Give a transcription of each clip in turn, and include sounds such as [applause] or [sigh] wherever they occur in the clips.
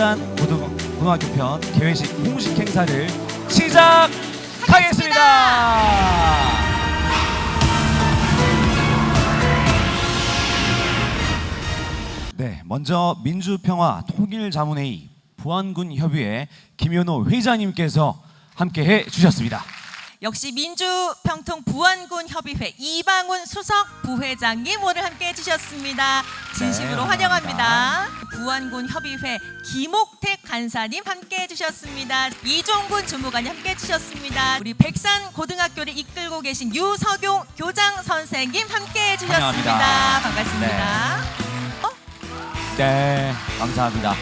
백산 고등, 고등학교 편 개회식 공식 행사를 시작하겠습니다. 네, 먼저 민주평화 통일자문회의 부안군 협의회 김현호 회장님께서 함께해 주셨습니다. 역시 민주평통 부안군 협의회 이방훈 수석 부회장님 오늘 함께 해주셨습니다. 진심으로 네, 환영합니다. 부안군 협의회 김옥택 간사님 함께 해주셨습니다. 이종군 주무관님 함께 해주셨습니다. 우리 백산 고등학교를 이끌고 계신 유석용 교장 선생님 함께 해주셨습니다. 환영합니다. 반갑습니다. 네, 감사합니다.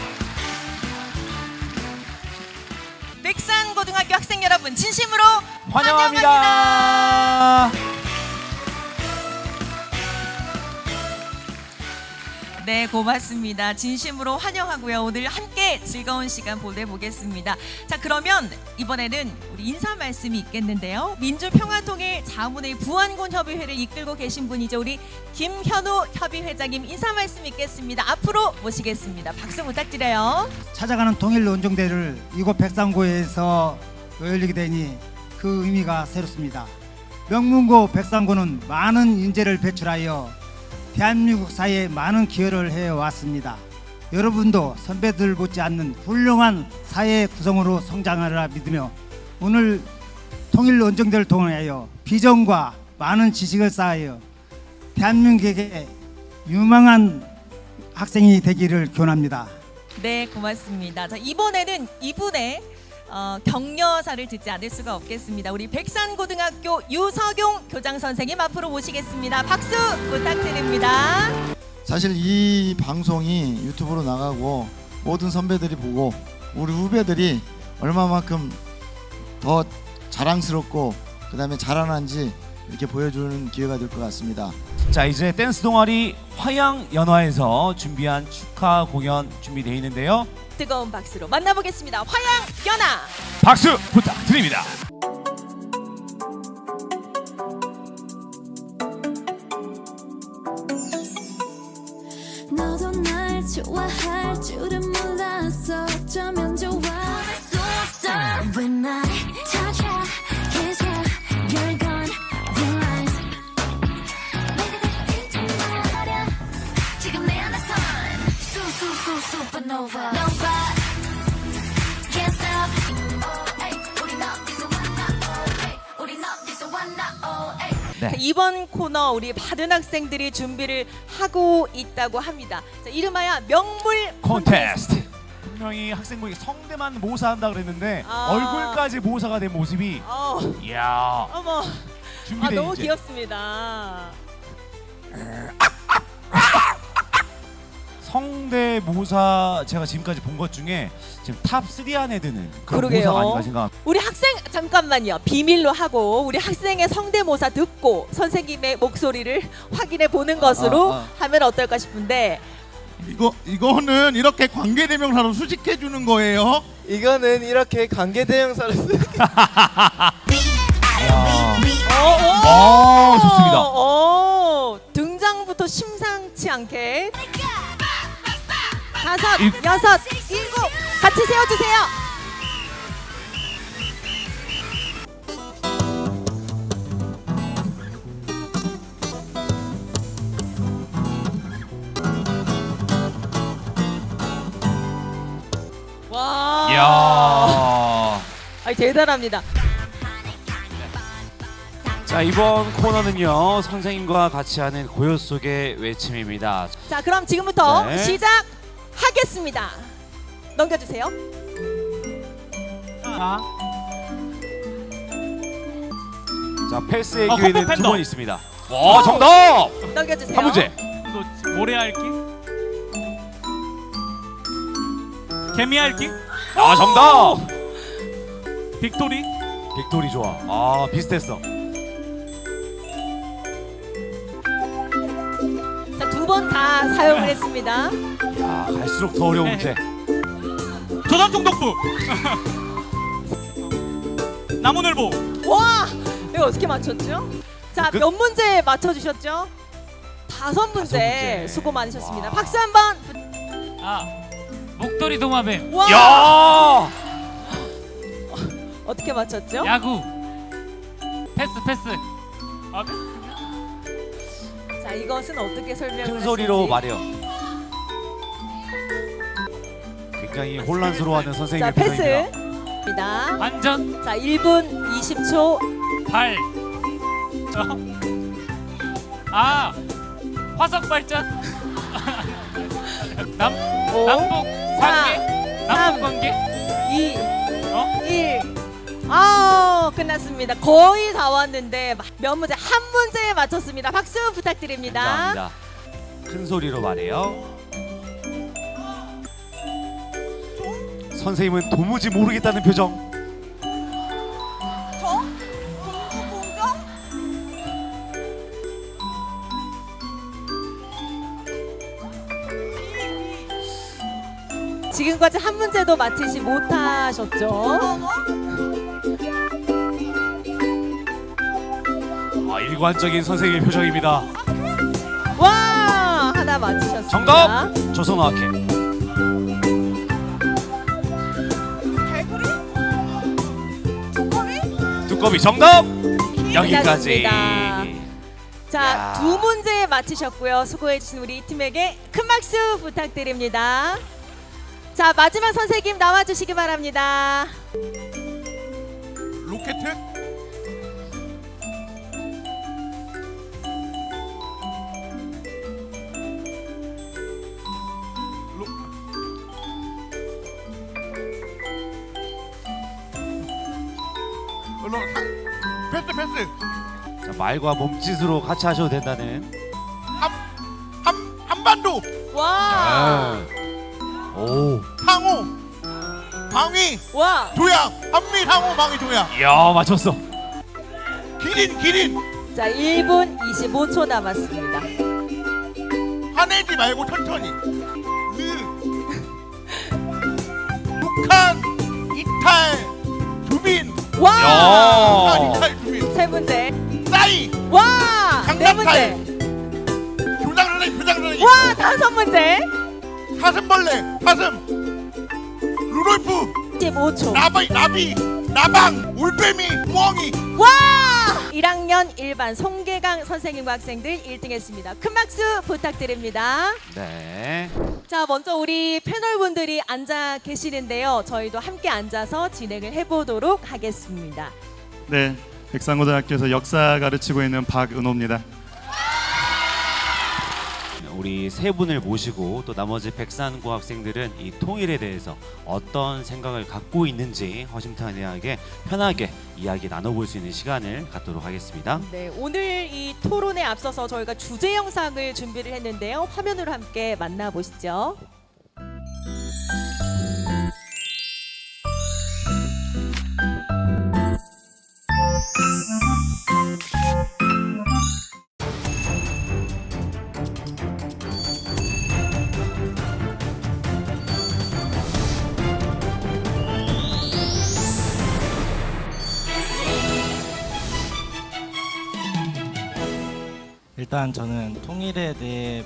백산 고등학교 학생 여러분 진심으로 환영합니다. 네, 고맙습니다. 진심으로 환영하고요. 오늘 함께 즐거운 시간 보내보겠습니다. 자, 그러면 이번에는 우리 인사 말씀이 있겠는데요. 민주평화통일 자문회 부안군 협의회를 이끌고 계신 분이죠. 우리 김현우 협의회장님 인사 말씀 있겠습니다. 앞으로 모시겠습니다. 박수 부탁드려요. 찾아가는 통일 원정대를 이곳 백상고에서 열리게 되니 그 의미가 새롭습니다. 명문고 백상고는 많은 인재를 배출하여 대한민국 사회에 많은 기여를 해왔습니다. 여러분도 선배들 못지않는 훌륭한 사회 구성으로 성장하리라 믿으며 오늘 통일 원정대를 통하여 비전과 많은 지식을 쌓아여 대한민국에게 유망한 학생이 되기를 기원합니다. 네, 고맙습니다. 자, 이번에는 이분의 어, 격려사를 듣지 않을 수가 없겠습니다. 우리 백산고등학교 유석용 교장 선생님 앞으로 모시겠습니다. 박수 부탁드립니다. 사실 이 방송이 유튜브로 나가고 모든 선배들이 보고 우리 후배들이 얼마만큼 더 자랑스럽고 그다음에 자라난지 이렇게 보여주는 기회가 될 것 같습니다. 자, 이제 댄스 동아리 화양 연화에서 준비한 축하 공연 준비되어 있는데요. 뜨거운 박수로 만나보겠습니다. 화양 연아. 박수 부탁드립니다. 너도 날 좋아할 줄은 몰랐 네. 자, 이번 코너 우리 받은 학생들이 준비를 하고 있다고 합니다. 자, 이름하여 명물 콘테스트. 분명히 학생분이 성대만 모사한다 그랬는데 아. 얼굴까지 모사가 된 모습이 어, 이야 어머, 아, 준비돼 너무 이제. 귀엽습니다. 성대모사 제가 지금까지 본 것 중에 지금 탑 3 안에 드는 그런 그러게요. 모사가 아닌가 생각합니다. 우리 학생 잠깐만요. 비밀로 하고 우리 학생의 성대모사 듣고 선생님의 목소리를 확인해 보는 것으로 아, 아. 하면 어떨까 싶은데 이거 이거는 이렇게 관계 대명사로 수식해 주는 거예요. 이거는 이렇게 관계 대명사를 쓰 [laughs] 어, 좋습니다. 어, 등장부터 심상치 않게 다섯, 일- 여섯, 일곱 같이 세워주세요. 와, 이야. 아니, 대단합니다. 자 이번 코너는요 선생님과 같이 하는 고요 속의 외침입니다. 자, 그럼 지금부터 네. 시작 하겠습니다. 넘겨주세요. 자 패스의 어, 기회는 컴백 두 팬더. 번 있습니다. 와 정답! 넘겨주세요. 한 문제. 또 모래 핥기 개미 핥기 아 정답! 빅토리 빅토리 좋아. 아 비슷했어. 자, 두 번 다 사용을 했습니다. 야 갈수록 더 어려운 네. 문제. 조선 총독부 [laughs] 나무늘보 와, 이거 어떻게 맞췄죠? 자, 그- 몇 문제 맞춰주셨죠? 다섯 문제, 문제. 수고 많으셨습니다. 와. 박수 한번. 아 목도리 도마뱀 와 야! 어떻게 맞췄죠? 야구 패스 패스 아, 네. 자 이것은 어떻게 설명을 큰 소리로 하실지. 말해요. 굉장히 혼란스러워하는 자 선생님의 표정입니다. 패스입니다. 완전 자 1분 20초 발 어? 아 화석 발전 [laughs] 남 오, 남북 관계 삼, 남북 관계 2 어? 1 아 끝났습니다. 거의 다 왔는데 몇 문제 한 문제에 맞췄습니다. 박수 부탁드립니다. 감사합니다. 큰 소리로 말해요. 선생님은 도무지 모르겠다는 표정. 지금까지 한 문제도 맞히지 못하셨죠? 아, 일관적인 선생님의 표정입니다. 와 하나 맞히셨습니다. 정답! 조선어학회. 두꺼비 정답! 여기까지. 끝났습니다. 자, 야. 두 문제 맞히셨고요. 수고해주신 우리 팀에게 큰 박수 부탁드립니다. 자, 마지막 선생님 나와주시기 바랍니다. 로켓? 패스 패스 자, 말과 몸짓으로 같이 하셔도 된다는. 한... 한... 한반도. 와, 오. 항우. 방위. 와, 조약. 한미 항우 방위 조약. 이야, 맞췄어. 기린 기린. 자, 1분 25초 남았습니다. 화내지 말고 천천히. 르 북한 이탈 주민. 와, 북한 야. 이탈 세 문제. 싸이 와, 네 장난칼. 문제. 교장선생님 교장선생님 와, 다섯 문제. 사슴벌레 사슴 루돌프 15초. 나비 나비 나방 올빼미 멍이 와! 1학년 1반 송계강 선생님과 학생들 1등 했습니다. 큰 박수 부탁드립니다. 네. 자, 먼저 우리 패널분들이 앉아 계시는데요. 저희도 함께 앉아서 진행을 해보도록 하겠습니다. 네, 백상고등학교에서 역사 가르치고 있는 박은호입니다. 우리 세 분을 모시고 또 나머지 백산고 학생들은 이 통일에 대해서 어떤 생각을 갖고 있는지 허심탄회하게 편하게 이야기 나눠볼 수 있는 시간을 갖도록 하겠습니다. 네, 오늘 이 토론에 앞서서 저희가 주제 영상을 준비를 했는데요. 화면으로 함께 만나보시죠. 일단 저는 통일에 대해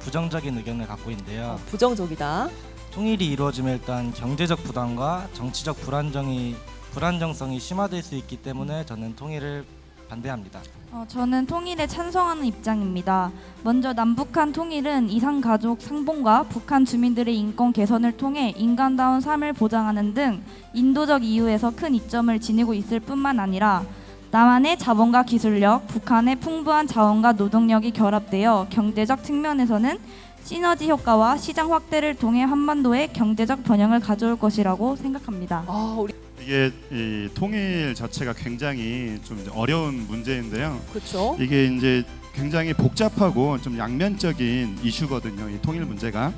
부정적인 의견을 갖고 있는데요. 부정적이다. 통일이 이루어지면 일단 경제적 부담과 정치적 불안정이 불안정성이 심화될 수 있기 때문에 저는 통일을 반대합니다. 어, 저는 통일에 찬성하는 입장입니다. 먼저 남북한 통일은 이산 가족 상봉과 북한 주민들의 인권 개선을 통해 인간다운 삶을 보장하는 등 인도적 이유에서 큰 이점을 지니고 있을 뿐만 아니라 남한의 자본과 기술력, 북한의 풍부한 자원과 노동력이 결합되어 경제적 측면에서는 시너지 효과와 시장 확대를 통해 한반도의 경제적 번영을 가져올 것이라고 생각합니다. 아, 우리 이게 이 통일 자체가 굉장히 좀 이제 어려운 문제인데요. 그렇죠. 이게 이제 굉장히 복잡하고 좀 양면적인 이슈거든요. 이 통일 문제가.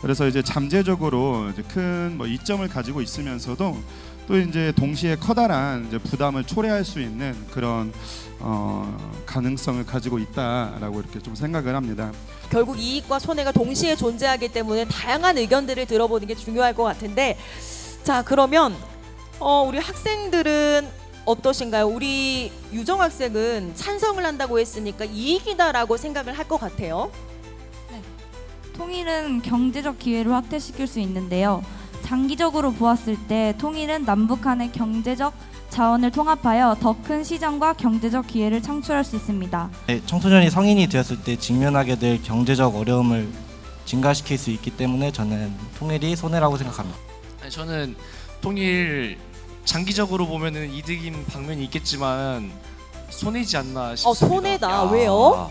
그래서 이제 잠재적으로 이제 큰뭐 이점을 가지고 있으면서도 또 이제 동시에 커다란 이제 부담을 초래할 수 있는 그런 어, 가능성을 가지고 있다라고 이렇게 좀 생각을 합니다. 결국 이익과 손해가 동시에 존재하기 때문에 다양한 의견들을 들어보는 게 중요할 것 같은데 자 그러면 어, 우리 학생들은 어떠신가요? 우리 유정 학생은 찬성을 한다고 했으니까 이익이다라고 생각을 할 것 같아요. 통일은 경제적 기회를 확대시킬 수 있는데요. 장기적으로 보았을 때 통일은 남북 간의 경제적 자원을 통합하여 더 큰 시장과 경제적 기회를 창출할 수 있습니다. 네, 청소년이 성인이 되었을 때 직면하게 될 경제적 어려움을 증가시킬 수 있기 때문에 저는 통일이 손해라고 생각합니다. 아니, 저는 통일 장기적으로 보면은 이득인 방면이 있겠지만 손해지 않나 싶습니다. 어 손해다. 왜요?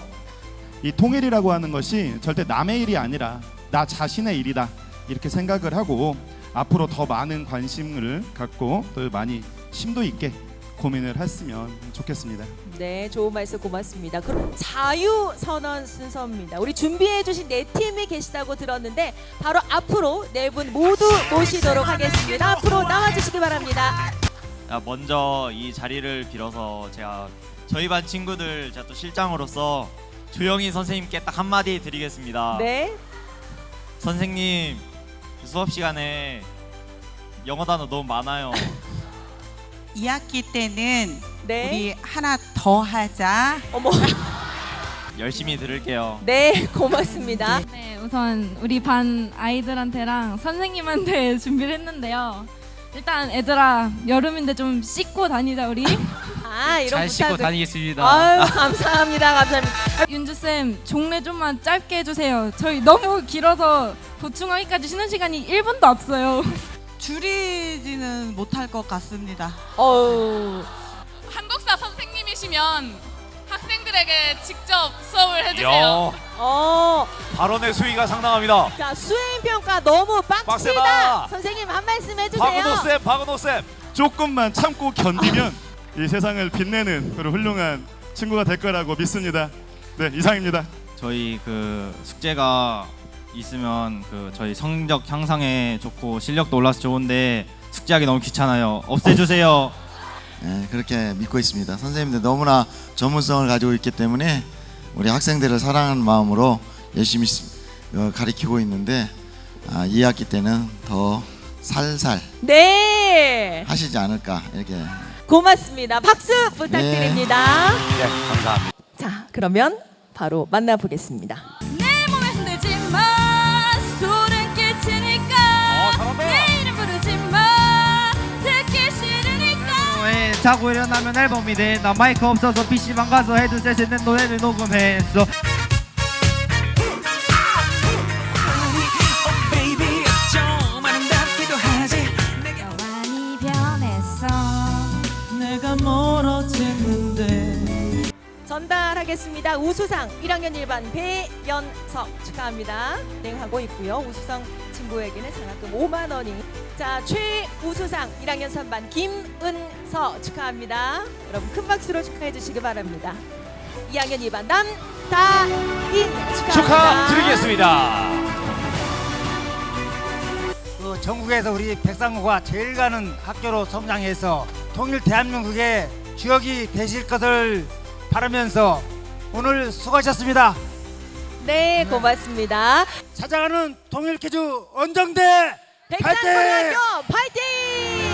이 통일이라고 하는 것이 절대 남의 일이 아니라 나 자신의 일이다 이렇게 생각을 하고 앞으로 더 많은 관심을 갖고 또 많이 심도 있게 고민을 했으면 좋겠습니다. 네, 좋은 말씀 고맙습니다. 그럼 자유 선언 순서입니다. 우리 준비해 주신 네 팀이 계시다고 들었는데 바로 앞으로 네 분 모두 모시도록 하겠습니다. 앞으로 나와 주시기 바랍니다. 아, 먼저 이 자리를 빌어서 제가 저희 반 친구들 제가 또 실장으로서 조영희 선생님께 딱 한마디 드리겠습니다. 네. 선생님 수업 시간에 영어 단어 너무 많아요. [laughs] 2학기 때는 네. 우리 하나 더 하자. 어머. [laughs] 열심히 들을게요. 네, 고맙습니다. 네, 우선 우리 반 아이들한테랑 선생님한테 [laughs] 준비를 했는데요. 일단 애들아 여름인데 좀 씻고 다니자 우리. 아, 이런 잘 씻고 부탁을. 다니겠습니다. 아유, 감사합니다. 감사합니다. 윤주 쌤 종례 좀만 짧게 해주세요. 저희 너무 길어서 보충하기까지 쉬는 시간이 1분도 없어요. [laughs] 줄이지는 못할 것 같습니다. 어우. 한국사 선생님이시면 학생들에게 직접 수업을 야, 어. 발언의 수위가 상당합니다. 자, 수행 평가 너무 빡세다. 빡세다. 선생님 한 말씀 해 주세요. 쌤, 박은호 쌤. 조금만 참고 견디면 이 세상을 빛내는 그런 훌륭한 친구가 될 거라고 믿습니다. 네 이상입니다. 저희 그 숙제가 있으면 그 저희 성적 향상에 좋고 실력도 올라서 좋은데 숙제하기 너무 귀찮아요. 없애주세요. 예, 그렇게 믿고 있습니다. 선생님들 너무나 전문성을 가지고 있기 때문에 우리 학생들을 사랑하는 마음으로 열심히 시- 어, 가르치고 있는데 아, 2학기 때는 더 살살 네. 하시지 않을까 이렇게 고맙습니다. 박수 부탁드립니다. 네, 감사합니다. 자, 그러면 바로 만나보겠습니다. 자고 일어나면 앨범이 돼. 나 마이크 없어서 PC방 가서 헤드셋에 는 노래를 녹음했어. 전달하겠습니다. 우수상 1학년 1반 배연석 축하합니다. 진행하고 있고요. 우수상 친구에게는 장학금 5만 원이. 자, 최우수상 1학년 3반 김은서 축하합니다. 여러분 큰 박수로 축하해 주시기 바랍니다. 2학년 2반 남다인 축하합니다. 축하드리겠습니다. 그 전국에서 우리 백상고가 제일 가는 학교로 성장해서 통일 대한민국의 주역이 되실 것을 바라면서 오늘 수고하셨습니다. 네, 고맙습니다. 찾아가는 원정대 백상고등학교 파이팅! 파이팅!